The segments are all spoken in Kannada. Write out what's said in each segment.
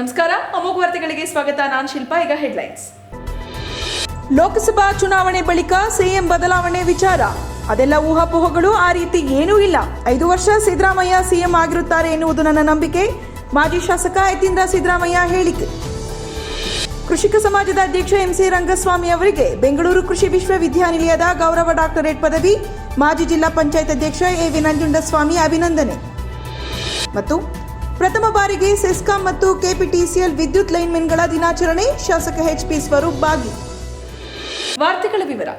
ನಮಸ್ಕಾರ, ಅಮೋಘ ವಾರ್ತೆಗಳಿಗೆ ಸ್ವಾಗತ. ನಾನು ಶಿಲ್ಪಾ, ಈಗ ಹೆಡ್ಲೈನ್ಸ್ ಲೋಕಸಭಾ ಚುನಾವಣೆ ಬಳಿಕ ಸಿಎಂ ಬದಲಾವಣೆ ವಿಚಾರ. ಅದೆಲ್ಲ ಊಹಾಪೋಹಗಳು, ಆ ರೀತಿ ಏನೂ ಇಲ್ಲ. ಐದು ವರ್ಷ ಸಿದ್ದರಾಮಯ್ಯ ಸಿಎಂ ಆಗಿರುತ್ತಾರೆ ಎನ್ನುವುದು ನನ್ನ ನಂಬಿಕೆ. ಮಾಜಿ ಶಾಸಕ ಯತೀಂದ್ರ ಸಿದ್ದರಾಮಯ್ಯ ಹೇಳಿಕೆ. ಕೃಷಿಕ ಸಮಾಜದ ಅಧ್ಯಕ್ಷ ಎಂಸಿ ರಂಗಸ್ವಾಮಿ ಅವರಿಗೆ ಬೆಂಗಳೂರು ಕೃಷಿ ವಿಶ್ವವಿದ್ಯಾನಿಲಯದ ಗೌರವ ಡಾಕ್ಟರೇಟ್ ಪದವಿ. ಮಾಜಿ ಜಿಲ್ಲಾ ಪಂಚಾಯತ್ ಅಧ್ಯಕ್ಷ ಎ ವಿ ನಂಜುಂಡಸ್ವಾಮಿ ಅಭಿನಂದನೆ. ಮತ್ತು ಪ್ರಥಮ ಬಾರಿಗೆ ಸೆಸ್ಕಾಂ ಮತ್ತು ಕೆಪಿಟಿಸಿಎಲ್ ವಿದ್ಯುತ್ ಲೈನ್ಮೆನ್ಗಳ ದಿನಾಚರಣೆ. ಶಾಸಕ ಎಚ್ಪಿ ಸ್ವರೂಪ್ ಭಾಗಿ ವಾರ್ತೆಗಳ ವಿವರ.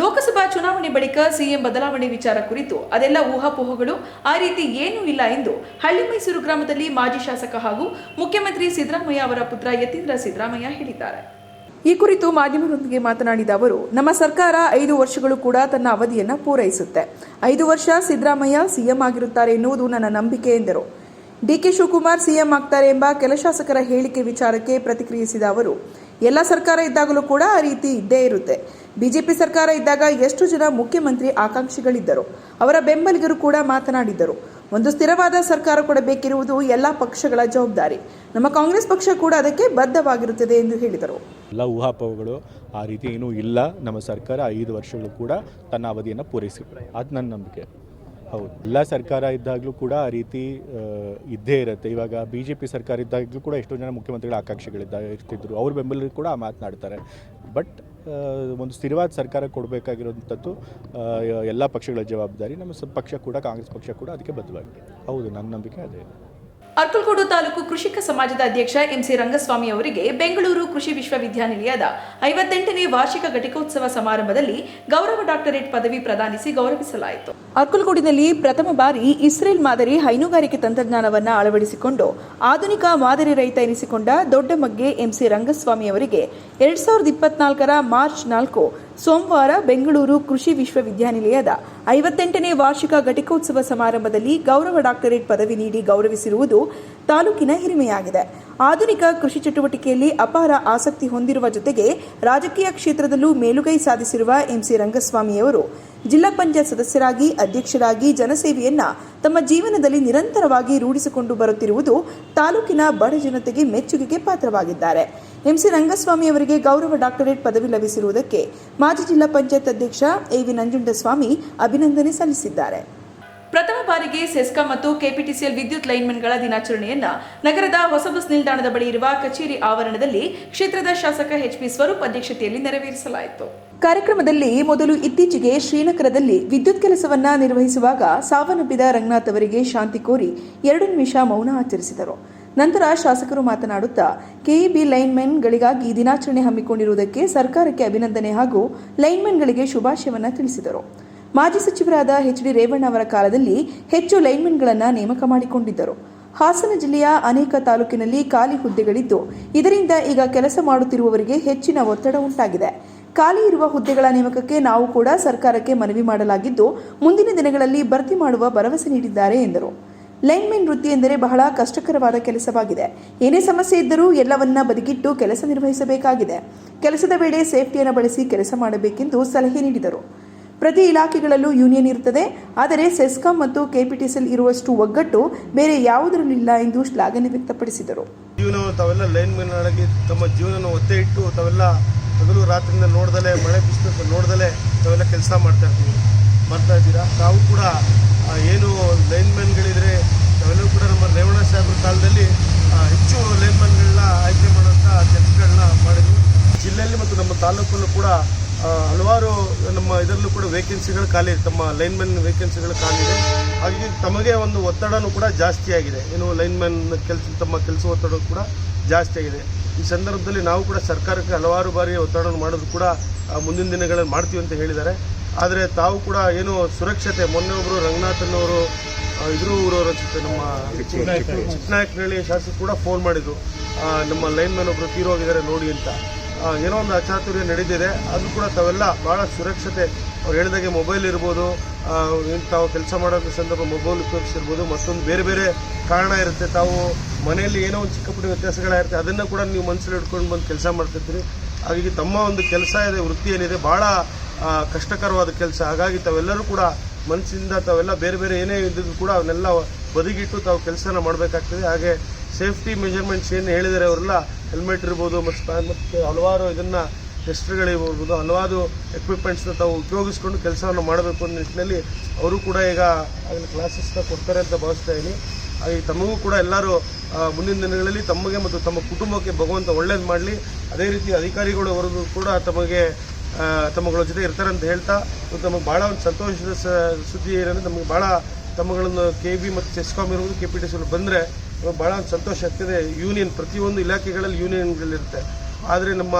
ಲೋಕಸಭಾ ಚುನಾವಣೆ ಬಳಿಕ ಸಿಎಂ ಬದಲಾವಣೆ ವಿಚಾರ ಕುರಿತು ಅದೆಲ್ಲ ಊಹಾಪೋಹಗಳು. ಆ ರೀತಿ ಏನೂ ಇಲ್ಲ ಎಂದು ಹಳ್ಳಿ ಮೈಸೂರು ಗ್ರಾಮದಲ್ಲಿ ಮಾಜಿ ಶಾಸಕ ಹಾಗೂ ಮುಖ್ಯಮಂತ್ರಿ ಸಿದ್ದರಾಮಯ್ಯ ಅವರ ಪುತ್ರ ಯತೀಂದ್ರ ಸಿದ್ದರಾಮಯ್ಯ ಹೇಳಿದ್ದಾರೆ. ಈ ಕುರಿತು ಮಾಧ್ಯಮದೊಂದಿಗೆ ಮಾತನಾಡಿದ ಅವರು, ನಮ್ಮ ಸರ್ಕಾರ ಐದು ವರ್ಷಗಳು ಕೂಡ ತನ್ನ ಅವಧಿಯನ್ನು ಪೂರೈಸುತ್ತೆ. ಐದು ವರ್ಷ ಸಿದ್ದರಾಮಯ್ಯ ಸಿಎಂ ಆಗಿರುತ್ತಾರೆ ಎನ್ನುವುದು ನನ್ನ ನಂಬಿಕೆ ಎಂದರು. ಡಿಕೆ ಶಿವಕುಮಾರ್ ಸಿಎಂ ಆಗ್ತಾರೆ ಎಂಬ ಕೆಲ ಶಾಸಕರ ಹೇಳಿಕೆ ವಿಚಾರಕ್ಕೆ ಪ್ರತಿಕ್ರಿಯಿಸಿದ ಅವರು, ಎಲ್ಲ ಸರ್ಕಾರ ಇದ್ದಾಗಲೂ ಕೂಡ ಆ ರೀತಿ ಇದ್ದೇ ಇರುತ್ತೆ. ಬಿಜೆಪಿ ಸರ್ಕಾರ ಇದ್ದಾಗ ಎಷ್ಟು ಜನ ಮುಖ್ಯಮಂತ್ರಿ ಆಕಾಂಕ್ಷಿಗಳಿದ್ದರು, ಅವರ ಬೆಂಬಲಿಗರು ಕೂಡ ಮಾತನಾಡಿದ್ದರು. ಒಂದು ಸ್ಥಿರವಾದ ಸರ್ಕಾರ ಕೊಡಬೇಕಿರುವುದು ಎಲ್ಲ ಪಕ್ಷಗಳ ಜವಾಬ್ದಾರಿ. ನಮ್ಮ ಕಾಂಗ್ರೆಸ್ ಪಕ್ಷ ಕೂಡ ಅದಕ್ಕೆ ಬದ್ಧವಾಗಿರುತ್ತದೆ ಎಂದು ಹೇಳಿದರು. ಎಲ್ಲ ಊಹಾಪೋಹಗಳು ಆ ರೀತಿ ಏನೂ ಇಲ್ಲ. ನಮ್ಮ ಸರ್ಕಾರ ಐದು ವರ್ಷಗಳು ಕೂಡ ತನ್ನ ಅವಧಿಯನ್ನು ಪೂರೈಸಿದೆ. ಅದು ನನ್ನ ನಂಬಿಕೆ. ಹೌದು. ಎಲ್ಲ ಸರ್ಕಾರ ಇದ್ದಾಗಲೂ ಕೂಡ ಆ ರೀತಿ ಇದ್ದೇ ಇರುತ್ತೆ. ಇವಾಗ ಬಿ ಜೆ ಪಿ ಸರ್ಕಾರ ಇದ್ದಾಗಲೂ ಕೂಡ ಎಷ್ಟೋ ಜನ ಮುಖ್ಯಮಂತ್ರಿಗಳ ಆಕಾಂಕ್ಷೆಗಳಿದ್ದ, ಇರ್ತಿದ್ರು. ಅವ್ರ ಬೆಂಬಲಿಗರು ಕೂಡ ಮಾತನಾಡ್ತಾರೆ. ಬಟ್ ಒಂದು ಸ್ಥಿರವಾದ ಸರ್ಕಾರ ಕೊಡಬೇಕಾಗಿರೋಂಥದ್ದು ಎಲ್ಲ ಪಕ್ಷಗಳ ಜವಾಬ್ದಾರಿ. ನಮ್ಮ ಪಕ್ಷ ಕೂಡ, ಕಾಂಗ್ರೆಸ್ ಪಕ್ಷ ಕೂಡ ಅದಕ್ಕೆ ಬದ್ಧವಾಗಿದೆ. ಹೌದು, ನನ್ನ ನಂಬಿಕೆ ಅದೇ. ಅರ್ಕಲ್ಗೋಡು ತಾಲೂಕು ಕೃಷಿಕ ಸಮಾಜದ ಅಧ್ಯಕ್ಷ ಎಂಸಿ ರಂಗಸ್ವಾಮಿ ಅವರಿಗೆ ಬೆಂಗಳೂರು ಕೃಷಿ ವಿಶ್ವವಿದ್ಯಾನಿಲಯದ ಐವತ್ತೆಂಟನೇ ವಾರ್ಷಿಕ ಘಟಿಕೋತ್ಸವ ಸಮಾರಂಭದಲ್ಲಿ ಗೌರವ ಡಾಕ್ಟರೇಟ್ ಪದವಿ ಪ್ರದಾನಿಸಿ ಗೌರವಿಸಲಾಯಿತು. ಅರ್ಕಲ್ಗೋಡಿನಲ್ಲಿ ಪ್ರಥಮ ಬಾರಿ ಇಸ್ರೇಲ್ ಮಾದರಿ ಹೈನುಗಾರಿಕೆ ತಂತ್ರಜ್ಞಾನವನ್ನು ಅಳವಡಿಸಿಕೊಂಡು ಆಧುನಿಕ ಮಾದರಿ ರೈತ ಎನಿಸಿಕೊಂಡ ದೊಡ್ಡ ಮಗ್ಗೆ ಎಂಸಿ ರಂಗಸ್ವಾಮಿ ಅವರಿಗೆ ಎರಡ್ ಸಾವಿರದ ಇಪ್ಪತ್ನಾಲ್ಕರ ಮಾರ್ಚ್ ನಾಲ್ಕು ಸೋಮವಾರ ಬೆಂಗಳೂರು ಕೃಷಿ ವಿಶ್ವವಿದ್ಯಾನಿಲಯದ ಐವತ್ತೆಂಟನೇ ವಾರ್ಷಿಕ ಘಟಿಕೋತ್ಸವ ಸಮಾರಂಭದಲ್ಲಿ ಗೌರವ ಡಾಕ್ಟರೇಟ್ ಪದವಿ ನೀಡಿ ಗೌರವಿಸಿರುವುದು ತಾಲೂಕಿನ ಹಿರಿಮೆಯಾಗಿದೆ. ಆಧುನಿಕ ಕೃಷಿ ಚಟುವಟಿಕೆಯಲ್ಲಿ ಅಪಾರ ಆಸಕ್ತಿ ಹೊಂದಿರುವ ಜೊತೆಗೆ ರಾಜಕೀಯ ಕ್ಷೇತ್ರದಲ್ಲೂ ಮೇಲುಗೈ ಸಾಧಿಸಿರುವ ಎಂಸಿ ರಂಗಸ್ವಾಮಿಯವರು ಜಿಲ್ಲಾ ಪಂಚಾಯತ್ ಸದಸ್ಯರಾಗಿ, ಅಧ್ಯಕ್ಷರಾಗಿ ಜನಸೇವೆಯನ್ನ ತಮ್ಮ ಜೀವನದಲ್ಲಿ ನಿರಂತರವಾಗಿ ರೂಢಿಸಿಕೊಂಡು ಬರುತ್ತಿರುವುದು ತಾಲೂಕಿನ ಬಡ ಜನತೆಗೆ ಮೆಚ್ಚುಗೆಗೆ ಪಾತ್ರವಾಗಿದ್ದಾರೆ. ಎಂಸಿ ರಂಗಸ್ವಾಮಿ ಅವರಿಗೆ ಗೌರವ ಡಾಕ್ಟರೇಟ್ ಪದವಿ ಲಭಿಸಿರುವುದಕ್ಕೆ ಮಾಜಿ ಜಿಲ್ಲಾ ಪಂಚಾಯತ್ ಅಧ್ಯಕ್ಷ ಎ ವಿ ನಂಜುಂಡಸ್ವಾಮಿ ಅಭಿನಂದನೆ ಸಲ್ಲಿಸಿದ್ದಾರೆ. ಪ್ರಥಮ ಬಾರಿಗೆ ಸೆಸ್ಕಾ ಮತ್ತು ಕೆಪಿಟಿಸಿಎಲ್ ವಿದ್ಯುತ್ ಲೈನ್ಮನ್ಗಳ ದಿನಾಚರಣೆಯನ್ನ ನಗರದ ಹೊಸ ಬಸ್ ನಿಲ್ದಾಣದ ಬಳಿ ಇರುವ ಕಚೇರಿ ಆವರಣದಲ್ಲಿ ಕ್ಷೇತ್ರದ ಶಾಸಕ ಎಚ್ ಪಿ ಸ್ವರೂಪ್ ಅಧ್ಯಕ್ಷತೆಯಲ್ಲಿ ನೆರವೇರಿಸಲಾಯಿತು. ಕಾರ್ಯಕ್ರಮದಲ್ಲಿ ಮೊದಲು ಇತ್ತೀಚೆಗೆ ಶ್ರೀನಗರದಲ್ಲಿ ವಿದ್ಯುತ್ ಕೆಲಸವನ್ನ ನಿರ್ವಹಿಸುವಾಗ ಸಾವನ್ನಪ್ಪಿದ ರಂಗನಾಥ್ ಅವರಿಗೆ ಶಾಂತಿ ಕೋರಿ ಎರಡು ನಿಮಿಷ ಮೌನ ಆಚರಿಸಿದರು. ನಂತರ ಶಾಸಕರು ಮಾತನಾಡುತ್ತಾ, ಕೆಇಬಿ ಲೈನ್ಮೆನ್ಗಳಿಗಾಗಿ ದಿನಾಚರಣೆ ಹಮ್ಮಿಕೊಂಡಿರುವುದಕ್ಕೆ ಸರ್ಕಾರಕ್ಕೆ ಅಭಿನಂದನೆ ಹಾಗೂ ಲೈನ್ಮೆನ್ಗಳಿಗೆ ಶುಭಾಶಯವನ್ನು ತಿಳಿಸಿದರು. ಮಾಜಿ ಸಚಿವರಾದ ಎಚ್ ಡಿ ರೇವಣ್ಣ ಅವರ ಕಾಲದಲ್ಲಿ ಹೆಚ್ಚು ಲೈನ್ಮನ್ಗಳನ್ನು ನೇಮಕ ಮಾಡಿಕೊಂಡಿದ್ದರು. ಹಾಸನ ಜಿಲ್ಲೆಯ ಅನೇಕ ತಾಲೂಕಿನಲ್ಲಿ ಖಾಲಿ ಹುದ್ದೆಗಳಿದ್ದು, ಇದರಿಂದ ಈಗ ಕೆಲಸ ಮಾಡುತ್ತಿರುವವರಿಗೆ ಹೆಚ್ಚಿನ ಒತ್ತಡ ಉಂಟಾಗಿದೆ. ಖಾಲಿ ಇರುವ ಹುದ್ದೆಗಳ ನೇಮಕಕ್ಕೆ ನಾವು ಕೂಡ ಸರ್ಕಾರಕ್ಕೆ ಮನವಿ ಮಾಡಲಾಗಿದ್ದು, ಮುಂದಿನ ದಿನಗಳಲ್ಲಿ ಭರ್ತಿ ಮಾಡುವ ಭರವಸೆ ನೀಡಿದ್ದಾರೆ ಎಂದರು. ಲೈನ್ಮೆನ್ ವೃತ್ತಿ ಎಂದರೆ ಬಹಳ ಕಷ್ಟಕರವಾದ ಕೆಲಸವಾಗಿದೆ. ಏನೇ ಸಮಸ್ಯೆ ಇದ್ದರೂ ಎಲ್ಲವನ್ನ ಬದಿಗಿಟ್ಟು ಕೆಲಸ ನಿರ್ವಹಿಸಬೇಕಾಗಿದೆ. ಕೆಲಸದ ವೇಳೆ ಸೇಫ್ಟಿಯನ್ನು ಬಳಸಿ ಕೆಲಸ ಮಾಡಬೇಕೆಂದು ಸಲಹೆ ನೀಡಿದರು. ಪ್ರತಿ ಇಲಾಖೆಗಳಲ್ಲೂ ಯೂನಿಯನ್ ಇರುತ್ತದೆ ಆದರೆ ಸೆಸ್ಕಾಂ ಮತ್ತು ಕೆಪಿಟಿಸಿಎಲ್ ಇರುವಷ್ಟು ಒಗ್ಗಟ್ಟು ಬೇರೆ ಯಾವುದರಲ್ಲಿಲ್ಲ ಎಂದು ಶ್ಲಾಘನೆ ವ್ಯಕ್ತಪಡಿಸಿದರು. ಜೀವನ ತಾವೆಲ್ಲ ಲೈನ್ ಮ್ಯಾನ್ಗಳಾಗಿ ತಮ್ಮ ಜೀವನವನ್ನು ಒತ್ತೆ ಇಟ್ಟು ತಾವೆಲ್ಲ ಹಗಲು ರಾತ್ರಿಯಿಂದ ನೋಡ್ದಲೆ, ಮಳೆ ಬಿಸಿಲು ನೋಡ್ದಲೆ ತಾವೆಲ್ಲ ಕೆಲಸ ಮಾಡ್ತಾ ಇರ್ತೀವಿ. ಮಾಡ್ತಾ ಇದ್ದೀರಾ? ತಾವು ಕೂಡ ಏನು ಲೈನ್ ಮ್ಯಾನ್ಗಳಿದ್ರೆ ತಾವೆಲ್ಲರೂ ಕೂಡ ನಮ್ಮ ರೇವಣ ಸಾಹೇಬ್ರ ಕಾಲದಲ್ಲಿ ಹೆಚ್ಚು ಲೈನ್ ಮ್ಯಾನ್ಗಳನ್ನ ಆಯ್ಕೆ ಮಾಡುವಂಥ ಕೆಲಸಗಳನ್ನ ಮಾಡಿದ್ವಿ. ಜಿಲ್ಲೆಯಲ್ಲಿ ಮತ್ತು ನಮ್ಮ ತಾಲೂಕಲ್ಲೂ ಕೂಡ ಹಲವಾರು ನಮ್ಮ ಇದರಲ್ಲೂ ಕೂಡ ವೇಕೆನ್ಸಿಗಳು ಖಾಲಿ ತಮ್ಮ ಲೈನ್ಮನ್ ವೇಕೆನ್ಸಿಗಳು ಖಾಲಿ ಇದೆ. ಹಾಗಾಗಿ ತಮಗೆ ಒಂದು ಒತ್ತಡನೂ ಕೂಡ ಜಾಸ್ತಿ ಆಗಿದೆ. ಏನು ಲೈನ್ಮನ್ ಕೆಲಸ ತಮ್ಮ ಕೆಲಸ ಒತ್ತಡ ಕೂಡ ಜಾಸ್ತಿ ಆಗಿದೆ. ಈ ಸಂದರ್ಭದಲ್ಲಿ ನಾವು ಕೂಡ ಸರ್ಕಾರಕ್ಕೆ ಹಲವಾರು ಬಾರಿ ಒತ್ತಡವನ್ನು ಮಾಡೋದು ಕೂಡ ಮುಂದಿನ ದಿನಗಳಲ್ಲಿ ಮಾಡ್ತೀವಿ ಅಂತ ಹೇಳಿದ್ದಾರೆ. ಆದರೆ ತಾವು ಕೂಡ ಏನು ಸುರಕ್ಷತೆ ಮೊನ್ನೆ ಒಬ್ಬರು ರಂಗನಾಥನವರು ಇದ್ರೂ ಊರವರು ಅನ್ಸುತ್ತೆ ನಮ್ಮ ಚಿಕ್ಕನಾಯಕನಹಳ್ಳಿ ಶಾಸಕ ಕೂಡ ಫೋನ್ ಮಾಡಿದ್ರು. ನಮ್ಮ ಲೈನ್ಮನ್ ಒಬ್ಬರು ತೀರೋಗಿದ್ದಾರೆ ನೋಡಿ ಅಂತ. ಏನೋ ಒಂದು ಅಚಾತುರ್ಯ ನಡೆದಿದೆ. ಅದು ಕೂಡ ತಾವೆಲ್ಲ ಭಾಳ ಸುರಕ್ಷತೆ. ಅವ್ರು ಹೇಳಿದಾಗೆ ಮೊಬೈಲ್ ಇರ್ಬೋದು ತಾವು ಕೆಲಸ ಮಾಡೋ ಸಂದರ್ಭ ಮೊಬೈಲ್ ಉಪಯೋಗಿಸಿರ್ಬೋದು, ಮತ್ತೊಂದು ಬೇರೆ ಬೇರೆ ಕಾರಣ ಇರುತ್ತೆ. ತಾವು ಮನೆಯಲ್ಲಿ ಏನೋ ಒಂದು ಚಿಕ್ಕ ಪುಟ್ಟ ವ್ಯತ್ಯಾಸಗಳಿರುತ್ತೆ ಅದನ್ನು ಕೂಡ ನೀವು ಮನಸ್ಸಲ್ಲಿ ಹಿಡ್ಕೊಂಡು ಬಂದು ಕೆಲಸ ಮಾಡ್ತಿರ್ತೀರಿ. ಹಾಗಾಗಿ ತಮ್ಮ ಒಂದು ಕೆಲಸ ಇದೆ, ವೃತ್ತಿ ಏನಿದೆ ಭಾಳ ಕಷ್ಟಕರವಾದ ಕೆಲಸ. ಹಾಗಾಗಿ ತಾವೆಲ್ಲರೂ ಕೂಡ ಮನಸ್ಸಿಂದ ತಾವೆಲ್ಲ ಬೇರೆ ಬೇರೆ ಏನೇ ಇದ್ದಿದ್ರು ಕೂಡ ಅವನ್ನೆಲ್ಲ ಬದಿಗಿಟ್ಟು ತಾವು ಕೆಲಸನ ಮಾಡಬೇಕಾಗ್ತದೆ. ಹಾಗೆ ಸೇಫ್ಟಿ ಮೆಜರ್ಮೆಂಟ್ಸ್ ಏನು ಹೇಳಿದರೆ ಅವರೆಲ್ಲ ಹೆಲ್ಮೆಟ್ ಇರ್ಬೋದು ಮತ್ತು ಸ್ಪ್ಯಾ ಮತ್ತು ಹಲವಾರು ಇದನ್ನು ಟೆಸ್ಟ್ಗಳಿರ್ಬೋದು ಹಲವಾರು ಎಕ್ವಿಪ್ಮೆಂಟ್ಸ್ನ ತಾವು ಉಪಯೋಗಿಸ್ಕೊಂಡು ಕೆಲಸವನ್ನು ಮಾಡಬೇಕು ಅನ್ನೋ ನಿಟ್ಟಿನಲ್ಲಿ ಅವರು ಕೂಡ ಈಗ ಅದನ್ನ ಕ್ಲಾಸಸ್ನ ಕೊಡ್ತಾರೆ ಅಂತ ಭಾವಿಸ್ತಾ ಇದ್ದೀನಿ ಹಾಗೆ ತಮಗೂ ಕೂಡ ಎಲ್ಲರೂ ಮುಂದಿನ ದಿನಗಳಲ್ಲಿ ತಮಗೆ ಮತ್ತು ತಮ್ಮ ಕುಟುಂಬಕ್ಕೆ ಭಗವಂತ ಒಳ್ಳೇದು ಮಾಡಲಿ. ಅದೇ ರೀತಿ ಅಧಿಕಾರಿಗಳು ಅವರು ಕೂಡ ತಮಗೆ ತಮ್ಮಗಳ ಜೊತೆ ಇರ್ತಾರೆ ಅಂತ ಹೇಳ್ತಾ, ಮತ್ತು ನಮಗೆ ಭಾಳ ಒಂದು ಸಂತೋಷದ ಸುದ್ದಿ ಏನಂದರೆ ನಮಗೆ ಭಾಳ ತಮ್ಮಗಳನ್ನು ಕೆ ಬಿ ಮತ್ತು ಚೆಸ್ಕಾಮ್ ಇರ್ಬೋದು ಕೆ ಪಿ ಟಿ ಸಿ ಬಂದರೆ ಭಾಳ ಸಂತೋಷ ಆಗ್ತದೆ. ಯೂನಿಯನ್ ಪ್ರತಿಯೊಂದು ಇಲಾಖೆಗಳಲ್ಲಿ ಯೂನಿಯನ್ಗಳಿರುತ್ತೆ. ಆದರೆ ನಮ್ಮ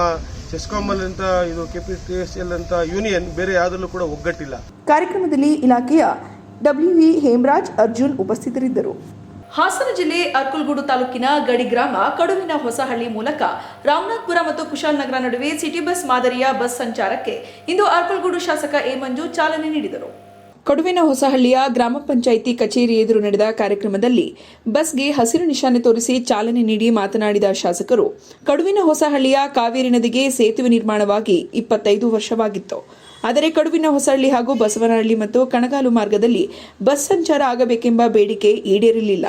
ಚೆಸ್ಕಾಮಲ್ಲಿಂತ ಇದು K P T S L ಅಂತ ಯೂನಿಯನ್ ಬೇರೆ ಯಾವುದರಲ್ಲೂ ಕೂಡ ಒಗ್ಗಟ್ಟಿಲ್ಲ. ಕಾರ್ಯಕ್ರಮದಲ್ಲಿ ಇಲಾಖೆಯ ಡಬ್ಲ್ಯೂ ಹೇಮರಾಜ್ ಅರ್ಜುನ್ ಉಪಸ್ಥಿತರಿದ್ದರು. ಹಾಸನ ಜಿಲ್ಲೆ ಅರ್ಕಲ್ಗೂಡು ತಾಲೂಕಿನ ಗಡಿ ಗ್ರಾಮ ಕಡುವಿನ ಹೊಸಹಳ್ಳಿ ಮೂಲಕ ರಾಮನಾಥ್ಪುರ ಮತ್ತು ಕುಶಾಲನಗರ ನಡುವೆ ಸಿಟಿ ಬಸ್ ಮಾದರಿಯ ಬಸ್ ಸಂಚಾರಕ್ಕೆ ಇಂದು ಅರ್ಕಲ್ಗೂಡು ಶಾಸಕ ಎ ಮಂಜು ಚಾಲನೆ ನೀಡಿದರು. ಕಡುವಿನ ಹೊಸಹಳ್ಳಿಯ ಗ್ರಾಮ ಪಂಚಾಯಿತಿ ಕಚೇರಿ ಎದುರು ನಡೆದ ಕಾರ್ಯಕ್ರಮದಲ್ಲಿ ಬಸ್ಗೆ ಹಸಿರು ನಿಶಾನೆ ತೋರಿಸಿ ಚಾಲನೆ ನೀಡಿ ಮಾತನಾಡಿದ ಶಾಸಕರು, ಕಡುವಿನ ಹೊಸಹಳ್ಳಿಯ ಕಾವೇರಿ ನದಿಗೆ ಸೇತುವೆ ನಿರ್ಮಾಣವಾಗಿ ಇಪ್ಪತ್ತೈದು ವರ್ಷವಾಗಿತ್ತು. ಆದರೆ ಕಡುವಿನ ಹೊಸಹಳ್ಳಿ ಹಾಗೂ ಬಸವನಹಳ್ಳಿ ಮತ್ತು ಕಣಗಾಲು ಮಾರ್ಗದಲ್ಲಿ ಬಸ್ ಸಂಚಾರ ಆಗಬೇಕೆಂಬ ಬೇಡಿಕೆ ಈಡೇರಲಿಲ್ಲ.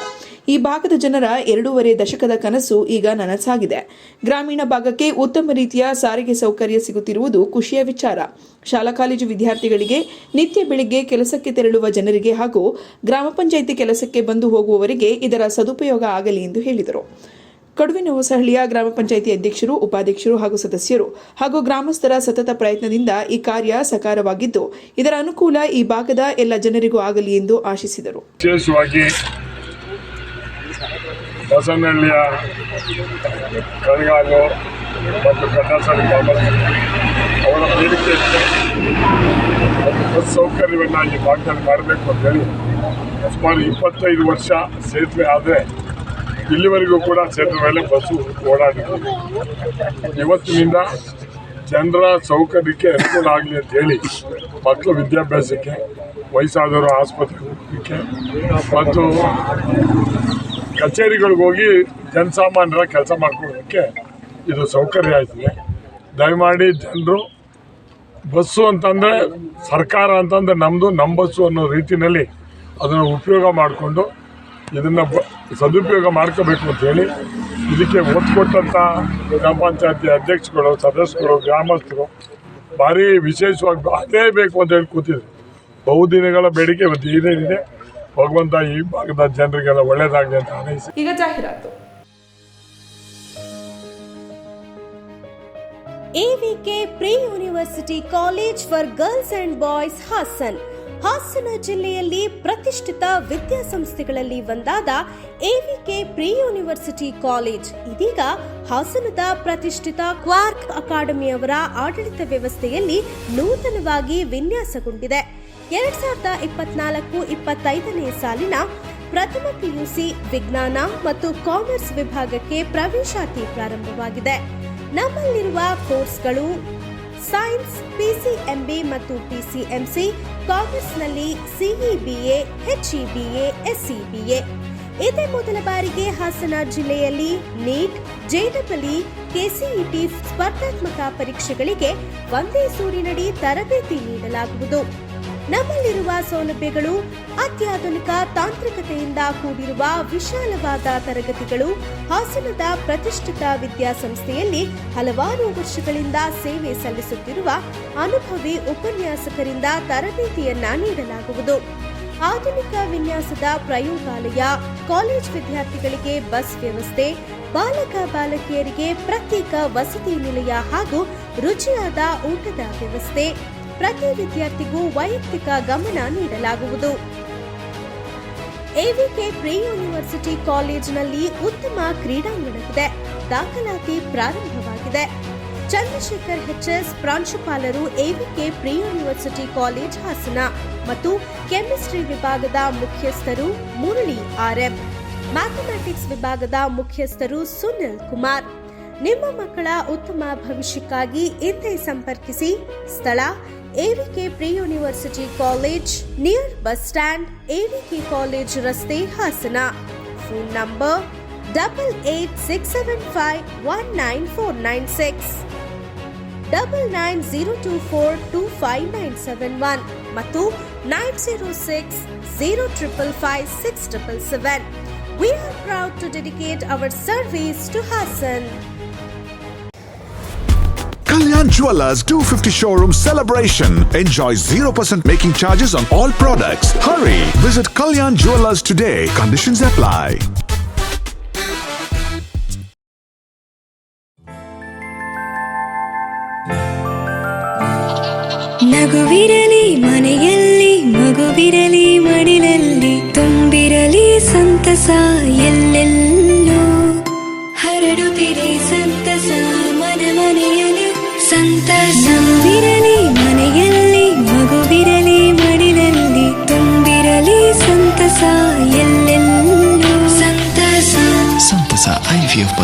ಈ ಭಾಗದ ಜನರ ಎರಡೂವರೆ ದಶಕದ ಕನಸು ಈಗ ನನಸಾಗಿದೆ. ಗ್ರಾಮೀಣ ಭಾಗಕ್ಕೆ ಉತ್ತಮ ರೀತಿಯ ಸಾರಿಗೆ ಸೌಕರ್ಯ ಸಿಗುತ್ತಿರುವುದು ಖುಷಿಯ ವಿಚಾರ. ಶಾಲಾ ಕಾಲೇಜು ವಿದ್ಯಾರ್ಥಿಗಳಿಗೆ ನಿತ್ಯ ಬೆಳಿಗ್ಗೆ ಕೆಲಸಕ್ಕೆ ತೆರಳುವ ಜನರಿಗೆ ಹಾಗೂ ಗ್ರಾಮ ಪಂಚಾಯಿತಿ ಕೆಲಸಕ್ಕೆ ಬಂದು ಹೋಗುವವರಿಗೆ ಇದರ ಸದುಪಯೋಗ ಆಗಲಿ ಎಂದು ಹೇಳಿದರು. ಕಡುವಿನ ಹೊಸಹಳ್ಳಿಯ ಗ್ರಾಮ ಪಂಚಾಯಿತಿ ಅಧ್ಯಕ್ಷರು, ಉಪಾಧ್ಯಕ್ಷರು ಹಾಗೂ ಸದಸ್ಯರು ಹಾಗೂ ಗ್ರಾಮಸ್ಥರ ಸತತ ಪ್ರಯತ್ನದಿಂದ ಈ ಕಾರ್ಯ ಸಕಾರವಾಗಿದ್ದು, ಇದರ ಅನುಕೂಲ ಈ ಭಾಗದ ಎಲ್ಲ ಜನರಿಗೂ ಆಗಲಿ ಎಂದು ಆಶಿಸಿದರು. ವಿಶೇಷವಾಗಿ ಹೊಸನಹಳ್ಳಿಯ ಮತ್ತು ಭಾಗದಲ್ಲಿ ಮಾಡಬೇಕು ಅಂತೇಳಿ ಸುಮಾರು ಇಪ್ಪತ್ತೈದು ವರ್ಷ ಸೇತುವೆ ಆದರೆ ಇಲ್ಲಿವರೆಗೂ ಕೂಡ ಸೇತುವೆ ಮೇಲೆ ಬಸ್ಸು ಓಡಾಡಿದೆ ಇವತ್ತಿನಿಂದ ಜನರ ಸೌಕರ್ಯಕ್ಕೆ ಅನುಕೂಲ ಆಗಲಿ ಅಂತ ಹೇಳಿ ಮಕ್ಕಳು ವಿದ್ಯಾಭ್ಯಾಸಕ್ಕೆ, ವಯಸ್ಸಾದವರು ಆಸ್ಪತ್ರೆಗೆ ಹೋಗಲಿಕ್ಕೆ ಮತ್ತು ಕಚೇರಿಗಳಿಗೆ ಹೋಗಿ ಜನಸಾಮಾನ್ಯರ ಕೆಲಸ ಮಾಡ್ಕೊಳ್ಳೋದಕ್ಕೆ ಇದು ಸೌಕರ್ಯ ಆಯ್ತದೆ. ದಯಮಾಡಿ ಜನರು ಬಸ್ಸು ಅಂತಂದರೆ ಸರ್ಕಾರ ಅಂತಂದರೆ ನಮ್ಮದು ನಮ್ಮ ಬಸ್ಸು ಅನ್ನೋ ರೀತಿಯಲ್ಲಿ ಅದನ್ನು ಉಪಯೋಗ ಮಾಡಿಕೊಂಡು ಇದನ್ನು ಬ ಸದುಪಯೋಗ ಮಾಡ್ಕೋಬೇಕು ಅಂತೇಳಿ ಇದಕ್ಕೆ ಒತ್ತು ಕೊಟ್ಟಂಥ ಗ್ರಾಮ ಪಂಚಾಯತಿ ಅಧ್ಯಕ್ಷಗಳು ಸದಸ್ಯರು ಗ್ರಾಮಸ್ಥರು ಭಾರಿ ವಿಶೇಷವಾಗಿ ಅದೇ ಬೇಕು ಅಂತ ಹೇಳಿ ಕೂತಿದ್ರು. ಬಹುದಿನಗಳ ಬೇಡಿಕೆ ಇವತ್ತು ಇದೇನಿದೆ ಭಗವಂತ ಈ ಭಾಗದ ಜನರಿಗೆಲ್ಲ ಒಳ್ಳೇದಾಗಲಿ ಅಂತ ಅನಿಸಿ ಈಗ ಜಾಹೀರಾತು. AVK pre university college for girls and boys Hassan Hassan ಜಿಲ್ಲೆಯಲ್ಲಿ ಪ್ರತಿಷ್ಠಿತ ವಿದ್ಯಾಸಂಸ್ಥೆಗಳಲ್ಲಿ ಒಂದಾದ ಎವಿಕೆ ಪ್ರಿ ಯೂನಿವರ್ಸಿಟಿ ಕಾಲೇಜ್, ಇದೀಗ ಹಾಸನದ ಪ್ರತಿಷ್ಠಿತ ಕ್ವಾರ್ಕ್ ಅಕಾಡೆಮಿಯವರ ಆಡಳಿತ ವ್ಯವಸ್ಥೆಯಲ್ಲಿ ನೂತನವಾಗಿ ವಿನ್ಯಾಸಗೊಂಡಿದೆ. ಎರಡ್ ಸಾವಿರದ ಇಪ್ಪತ್ನಾಲ್ಕು ಇಪ್ಪತ್ತೈದನೇ ಸಾಲಿನ ಪ್ರಥಮ ಪಿಯುಸಿ ವಿಜ್ಞಾನ ಮತ್ತು ಕಾಮರ್ಸ್ ವಿಭಾಗಕ್ಕೆ ಪ್ರವೇಶಾತಿ ಪ್ರಾರಂಭವಾಗಿದೆ. ನಮ್ಮಲ್ಲಿರುವ ಕೋರ್ಸ್ಗಳು ಸೈನ್ಸ್, ಪಿಸಿಎಂಬಿ ಮತ್ತು ಪಿಸಿಎಂಸಿ ಕಾಮರ್ಸ್ನಲ್ಲಿ ಸಿಇಬಿಎ, ಎಚ್ಇಬಿಎ, ಎಸ್ಇಬಿಎ. ಇದೇ ಮೊದಲ ಬಾರಿಗೆ ಹಾಸನ ಜಿಲ್ಲೆಯಲ್ಲಿ ನೀಟ್ ಜೆಡಬ್ಲ್ಇ ಕೆಸಿಇಟಿ ಸ್ಪರ್ಧಾತ್ಮಕ ಪರೀಕ್ಷೆಗಳಿಗೆ ಒಂದೇ ಸೂರಿನಡಿ ತರಬೇತಿ ನೀಡಲಾಗುವುದು. ನಮ್ಮಲ್ಲಿರುವ ಸೌಲಭ್ಯಗಳು, ಅತ್ಯಾಧುನಿಕ ತಾಂತ್ರಿಕತೆಯಿಂದ ಕೂಡಿರುವ ವಿಶಾಲವಾದ ತರಗತಿಗಳು, ಹಾಸನದ ಪ್ರತಿಷ್ಠಿತ ವಿದ್ಯಾಸಂಸ್ಥೆಯಲ್ಲಿ ಹಲವಾರು ವರ್ಷಗಳಿಂದ ಸೇವೆ ಸಲ್ಲಿಸುತ್ತಿರುವ ಅನುಭವಿ ಉಪನ್ಯಾಸಕರಿಂದ ತರಬೇತಿಯನ್ನ ನೀಡಲಾಗುವುದು. ಆಧುನಿಕ ವಿನ್ಯಾಸದ ಪ್ರಯೋಗಾಲಯ, ಕಾಲೇಜ್ ವಿದ್ಯಾರ್ಥಿಗಳಿಗೆ ಬಸ್ ವ್ಯವಸ್ಥೆ, ಬಾಲಕ ಬಾಲಕಿಯರಿಗೆ ಪ್ರತ್ಯೇಕ ವಸತಿ ನಿಲಯ ಹಾಗೂ ರುಚಿಯಾದ ಊಟದ ವ್ಯವಸ್ಥೆ ಪ್ರತಿ ವಿದ್ಯಾರ್ಥಿಗೂ ವೈಯಕ್ತಿಕ ಗಮನ ನೀಡಲಾಗುವುದು. ಎವಿಕೆ ಪ್ರಿ ಯೂನಿವರ್ಸಿಟಿ ಕಾಲೇಜಿನಲ್ಲಿ ಉತ್ತಮ ಕ್ರೀಡಾಂಗಣವಿದೆ ದಾಖಲಾತಿ ಪ್ರಾರಂಭವಾಗಿದೆ. ಚಂದ್ರಶೇಖರ್ ಎಚ್ಎಸ್ ಪ್ರಾಂಶುಪಾಲರು AVK pre university college Hassan ಮತ್ತು ಕೆಮಿಸ್ಟ್ರಿ ವಿಭಾಗದ ಮುಖ್ಯಸ್ಥರು ಮುರಳಿ ಆರ್ಎಂ ಮ್ಯಾಥಮೆಟಿಕ್ಸ್ ವಿಭಾಗದ ಮುಖ್ಯಸ್ಥರು ಸುನಿಲ್ ಕುಮಾರ್. ನಿಮ್ಮ ಮಕ್ಕಳ ಉತ್ತಮ ಭವಿಷ್ಯಕ್ಕಾಗಿ ಇಂದೇ ಸಂಪರ್ಕಿಸಿ. ಸ್ಥಳ AVK pre university college near bus stand AVK college ರಸ್ತೆ Hassan. Phone number double eight six seven five one nine four nine six. Double nine zero two four two five nine seven one ಮತ್ತು nine zero six zero triple five six triple seven. We are proud to dedicate our service to Hassan. Kalyan Jewelers 250 showroom celebration. Enjoy 0% making charges on all products. Hurry! Visit Kalyan Jewelers today. Conditions apply. நகுவிரு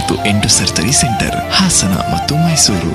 ಮತ್ತು ಎಂಟು ಸರ್ಜರಿ ಸೆಂಟರ್ ಹಾಸನ ಮತ್ತು Mysuru.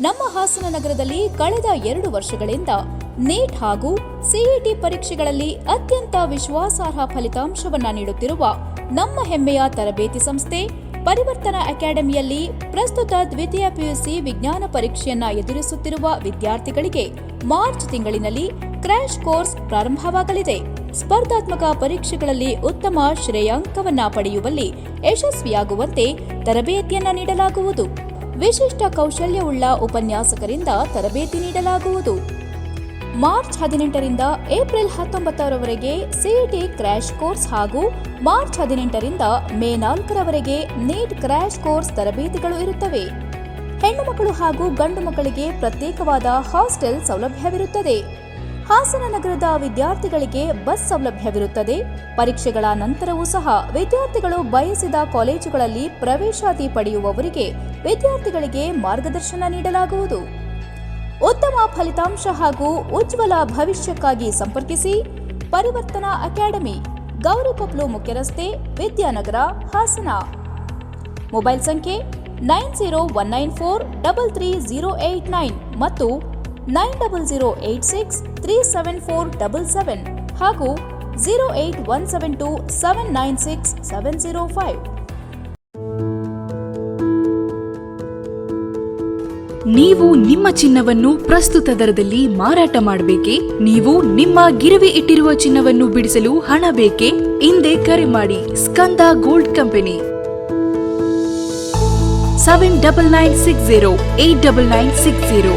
ನಮ್ಮ ಹಾಸನ ನಗರದಲ್ಲಿ ಕಳೆದ ಎರಡು ವರ್ಷಗಳಿಂದ ನೀಟ್ ಹಾಗೂ ಸಿಇಟಿ ಪರೀಕ್ಷೆಗಳಲ್ಲಿ ಅತ್ಯಂತ ವಿಶ್ವಾಸಾರ್ಹ ಫಲಿತಾಂಶವನ್ನ ನೀಡುತ್ತಿರುವ ನಮ್ಮ ಹೆಮ್ಮೆಯ ತರಬೇತಿ ಸಂಸ್ಥೆ ಪರಿವರ್ತನಾ ಅಕಾಡೆಮಿಯಲ್ಲಿ ಪ್ರಸ್ತುತ ದ್ವಿತೀಯ ಪಿಯುಸಿ ವಿಜ್ಞಾನ ಪರೀಕ್ಷೆಯನ್ನ ಎದುರಿಸುತ್ತಿರುವ ವಿದ್ಯಾರ್ಥಿಗಳಿಗೆ ಮಾರ್ಚ್ ತಿಂಗಳಿನಲ್ಲಿ ಕ್ರ್ಯಾಶ್ ಕೋರ್ಸ್ ಪ್ರಾರಂಭವಾಗಲಿದೆ. ಸ್ಪರ್ಧಾತ್ಮಕ ಪರೀಕ್ಷೆಗಳಲ್ಲಿ ಉತ್ತಮ ಶ್ರೇಯಾಂಕವನ್ನ ಪಡೆಯುವಲ್ಲಿ ಯಶಸ್ವಿಯಾಗುವಂತೆ ತರಬೇತಿಯನ್ನ ನೀಡಲಾಗುವುದು. ವಿಶಿಷ್ಟ ಕೌಶಲ್ಯವುಳ್ಳ ಉಪನ್ಯಾಸಕರಿಂದ ತರಬೇತಿ ನೀಡಲಾಗುವುದು. ಮಾರ್ಚ್ ಹದಿನೆಂಟರಿಂದ ಏಪ್ರಿಲ್ ಹತ್ತೊಂಬತ್ತರವರೆಗೆ ಸಿಇಟಿ ಕ್ರ್ಯಾಶ್ ಕೋರ್ಸ್ ಹಾಗೂ ಮಾರ್ಚ್ ಹದಿನೆಂಟರಿಂದ ಮೇ ನಾಲ್ಕರವರೆಗೆ ನೀಟ್ ಕ್ರ್ಯಾಶ್ ಕೋರ್ಸ್ ತರಬೇತಿಗಳು ಇರುತ್ತವೆ. ಹೆಣ್ಣು ಮಕ್ಕಳು ಹಾಗೂ ಗಂಡು ಮಕ್ಕಳಿಗೆ ಪ್ರತ್ಯೇಕವಾದ ಹಾಸ್ಟೆಲ್ ಸೌಲಭ್ಯವಿರುತ್ತದೆ. ಹಾಸನ ನಗರದ ವಿದ್ಯಾರ್ಥಿಗಳಿಗೆ ಬಸ್ ಸೌಲಭ್ಯವಿರುತ್ತದೆ. ಪರೀಕ್ಷೆಗಳ ನಂತರವೂ ಸಹ ವಿದ್ಯಾರ್ಥಿಗಳು ಬಯಸಿದ ಕಾಲೇಜುಗಳಲ್ಲಿ ಪ್ರವೇಶಾತಿ ಪಡೆಯುವವರಿಗೆ ವಿದ್ಯಾರ್ಥಿಗಳಿಗೆ ಮಾರ್ಗದರ್ಶನ ನೀಡಲಾಗುವುದು. ಉತ್ತಮ ಫಲಿತಾಂಶ ಹಾಗೂ ಉಜ್ವಲ ಭವಿಷ್ಯಕ್ಕಾಗಿ ಸಂಪರ್ಕಿಸಿ ಪರಿವರ್ತನಾ ಅಕಾಡೆಮಿ ಗೌರಿಕೊಪ್ಲು ಮುಖ್ಯ ರಸ್ತೆ ವಿದ್ಯಾನಗರ, ಹಾಸನ. ಮೊಬೈಲ್ ಸಂಖ್ಯೆ nine zero one nine four double three zero eight nine ಮತ್ತು nine double zero eight six three seven four double seven ಹಾಗೂ zero eight one seven two seven nine six seven zero five. ನೀವು ನಿಮ್ಮ ಚಿನ್ನವನ್ನು ಪ್ರಸ್ತುತ ದರದಲ್ಲಿ ಮಾರಾಟ ಮಾಡಬೇಕೇ? ನೀವು ನಿಮ್ಮ ಗಿರವಿ ಇಟ್ಟಿರುವ ಚಿನ್ನವನ್ನು ಬಿಡಿಸಲು ಹಣ ಬೇಕೇ? ಹಿಂದೆ ಕರೆ ಮಾಡಿ Skanda gold company. Seven double nine six zero, eight double nine six zero.